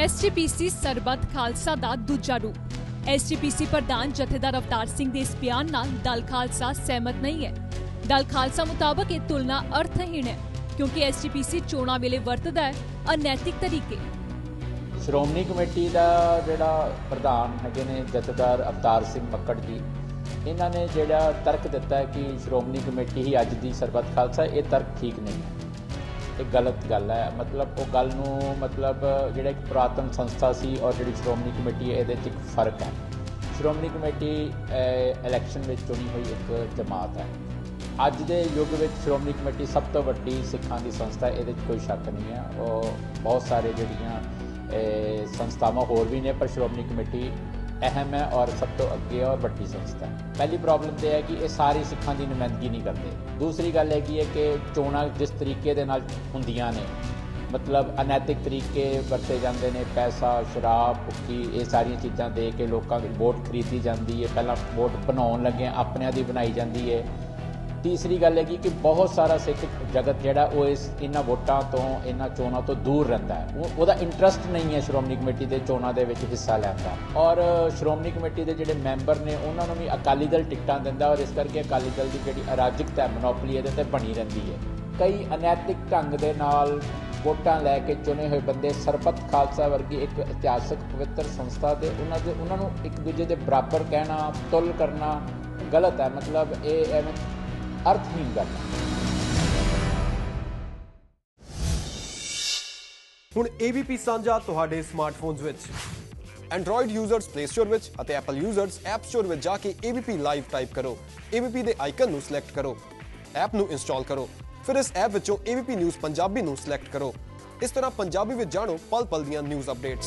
SGPC ਸਰਬੱਤ ਖਾਲਸਾ ਦਾ ਦੂਜਾ ਰੂਪ। SGPC ਪ੍ਰਧਾਨ ਜਥੇਦਾਰ ਅਵਤਾਰ ਸਿੰਘ ਦੇ ਇਸ ਬਿਆਨ ਨਾਲ ਦਲ ਖਾਲਸਾ ਸਹਿਮਤ ਨਹੀਂ ਹੈ। ਦਲ ਖਾਲਸਾ ਮੁਤਾਬਕ ਇਹ ਤੁਲਨਾ ਅਰਥਹੀਣ ਹੈ, ਕਿਉਂਕਿ ਐਸਜੀਪੀਸੀ ਚੋਣਾਂ ਵੇਲੇ ਵਰਤਦਾ ਹੈ ਅਨੈਤਿਕ ਤਰੀਕੇ। ਸ਼੍ਰੋਮਣੀ ਕਮੇਟੀ ਦਾ ਜਿਹੜਾ ਪ੍ਰਧਾਨ ਹੈਗੇ ਨੇ ਜਥੇਦਾਰ ਅਵਤਾਰ ਸਿੰਘ ਮੱਕੜ ਜੀ, ਇਹਨਾਂ ਨੇ ਜਿਹੜਾ ਤਰਕ ਦਿੱਤਾ ਕਿ ਸ਼੍ਰੋਮਣੀ ਕਮੇਟੀ ਹੀ ਅੱਜ ਦੀ ਸਰਬੱਤ ਖਾਲਸਾ, ਇਹ ਤਰਕ ਠੀਕ ਨਹੀਂ ਹੈ। ਇਹ ਗਲਤ ਗੱਲ ਹੈ। ਮਤਲਬ ਉਹ ਗੱਲ ਨੂੰ ਮਤਲਬ ਜਿਹੜਾ ਇੱਕ ਪੁਰਾਤਨ ਸੰਸਥਾ ਸੀ ਔਰ ਜਿਹੜੀ ਸ਼੍ਰੋਮਣੀ ਕਮੇਟੀ ਹੈ, ਇਹਦੇ 'ਚ ਇੱਕ ਫ਼ਰਕ ਹੈ। ਸ਼੍ਰੋਮਣੀ ਕਮੇਟੀ ਇਲੈਕਸ਼ਨ ਵਿੱਚ ਚੁਣੀ ਹੋਈ ਇੱਕ ਜਮਾਤ ਹੈ। ਅੱਜ ਦੇ ਯੁੱਗ ਵਿੱਚ ਸ਼੍ਰੋਮਣੀ ਕਮੇਟੀ ਸਭ ਤੋਂ ਵੱਡੀ ਸਿੱਖਾਂ ਦੀ ਸੰਸਥਾ ਇਹਦੇ 'ਚ ਕੋਈ ਸ਼ੱਕ ਨਹੀਂ ਹੈ। ਉਹ ਬਹੁਤ ਸਾਰੇ ਜਿਹੜੀਆਂ ਸੰਸਥਾਵਾਂ ਹੋਰ ਵੀ ਨੇ, ਪਰ ਸ਼੍ਰੋਮਣੀ ਕਮੇਟੀ ਅਹਿਮ ਹੈ ਔਰ ਸਭ ਤੋਂ ਅੱਗੇ ਹੈ ਔਰ ਵੱਡੀ ਸੰਸਥਾ ਹੈ। ਪਹਿਲੀ ਪ੍ਰੋਬਲਮ ਤੇ ਹੈ ਕਿ ਇਹ ਸਾਰੇ ਸਿੱਖਾਂ ਦੀ ਨੁਮਾਇੰਦਗੀ ਨਹੀਂ ਕਰਦੇ। ਦੂਸਰੀ ਗੱਲ ਹੈਗੀ ਹੈ ਕਿ ਚੋਣਾਂ ਜਿਸ ਤਰੀਕੇ ਦੇ ਨਾਲ ਹੁੰਦੀਆਂ ਨੇ, ਮਤਲਬ ਅਨੈਤਿਕ ਤਰੀਕੇ ਵਰਤੇ ਜਾਂਦੇ ਨੇ, ਪੈਸਾ, ਸ਼ਰਾਬ ਭੁੱਕੀ ਇਹ ਸਾਰੀਆਂ ਚੀਜ਼ਾਂ ਦੇ ਕੇ ਲੋਕਾਂ ਦੀ ਵੋਟ ਖਰੀਦੀ ਜਾਂਦੀ ਹੈ। ਪਹਿਲਾਂ ਵੋਟ ਬਣਾਉਣ ਲੱਗੇ ਆਪਣਿਆਂ ਦੀ ਬਣਾਈ ਜਾਂਦੀ ਹੈ। ਤੀਸਰੀ ਗੱਲ ਹੈਗੀ ਕਿ ਬਹੁਤ ਸਾਰਾ ਸਿੱਖ ਜਗਤ ਜਿਹੜਾ ਉਹ ਇਸ ਇਹਨਾਂ ਵੋਟਾਂ ਤੋਂ, ਇਹਨਾਂ ਚੋਣਾਂ ਤੋਂ ਦੂਰ ਰਹਿੰਦਾ ਹੈ। ਉਹ, ਉਹਦਾ ਇੰਟਰਸਟ ਨਹੀਂ ਹੈ ਸ਼੍ਰੋਮਣੀ ਕਮੇਟੀ ਦੇ ਚੋਣਾਂ ਦੇ ਵਿੱਚ ਹਿੱਸਾ ਲੈਣ ਦਾ। ਔਰ ਸ਼੍ਰੋਮਣੀ ਕਮੇਟੀ ਦੇ ਜਿਹੜੇ ਮੈਂਬਰ ਨੇ, ਉਹਨਾਂ ਨੂੰ ਵੀ ਅਕਾਲੀ ਦਲ ਟਿਕਟਾਂ ਦਿੰਦਾ ਔਰ ਇਸ ਕਰਕੇ ਅਕਾਲੀ ਦਲ ਦੀ ਜਿਹੜੀ ਅਰਾਜਕਤਾ ਹੈ ਮੋਨੋਪੋਲੀ ਇਹਦੇ ਤੇ ਬਣੀ ਰਹਿੰਦੀ ਹੈ। ਕਈ ਅਨੈਤਿਕ ਢੰਗ ਦੇ ਨਾਲ ਵੋਟਾਂ ਲੈ ਕੇ ਚੁਣੇ ਹੋਏ ਬੰਦੇ, ਸਰਬੱਤ ਖਾਲਸਾ ਵਰਗੀ ਇੱਕ ਇਤਿਹਾਸਕ ਪਵਿੱਤਰ ਸੰਸਥਾ ਦੇ, ਉਹਨਾਂ ਦੇ, ਉਹਨਾਂ ਨੂੰ ਇੱਕ ਦੂਜੇ ਦੇ ਬਰਾਬਰ ਕਹਿਣਾ, ਤੁਲ ਕਰਨਾ ਗਲਤ ਹੈ। ਮਤਲਬ ਇਹ ਐਵੇਂ ਅਰਥਹੀਨ ਗੱਲ ਹੈ ਹੁਣ AVP ਸਾਂਝਾ ਤੁਹਾਡੇ ਸਮਾਰਟਫੋਨਸ ਵਿੱਚ। Android ਯੂਜ਼ਰਸ Play Store ਵਿੱਚ ਅਤੇ Apple ਯੂਜ਼ਰਸ App Store ਵਿੱਚ ਜਾ ਕੇ AVP ਲਾਈਵ ਟਾਈਪ ਕਰੋ। AVP ਦੇ ਆਈਕਨ ਨੂੰ ਸਿਲੈਕਟ ਕਰੋ। ਐਪ ਨੂੰ ਇੰਸਟਾਲ ਕਰੋ। ਫਿਰ ਇਸ ਐਪ ਵਿੱਚੋਂ AVP ਨਿਊਜ਼ ਪੰਜਾਬੀ ਨੂੰ ਸਿਲੈਕਟ ਕਰੋ। ਇਸ ਤਰ੍ਹਾਂ ਪੰਜਾਬੀ ਵਿੱਚ ਜਾਣੋ ਪਲ ਪਲ ਦੀਆਂ ਨਿਊਜ਼ ਅਪਡੇਟਸ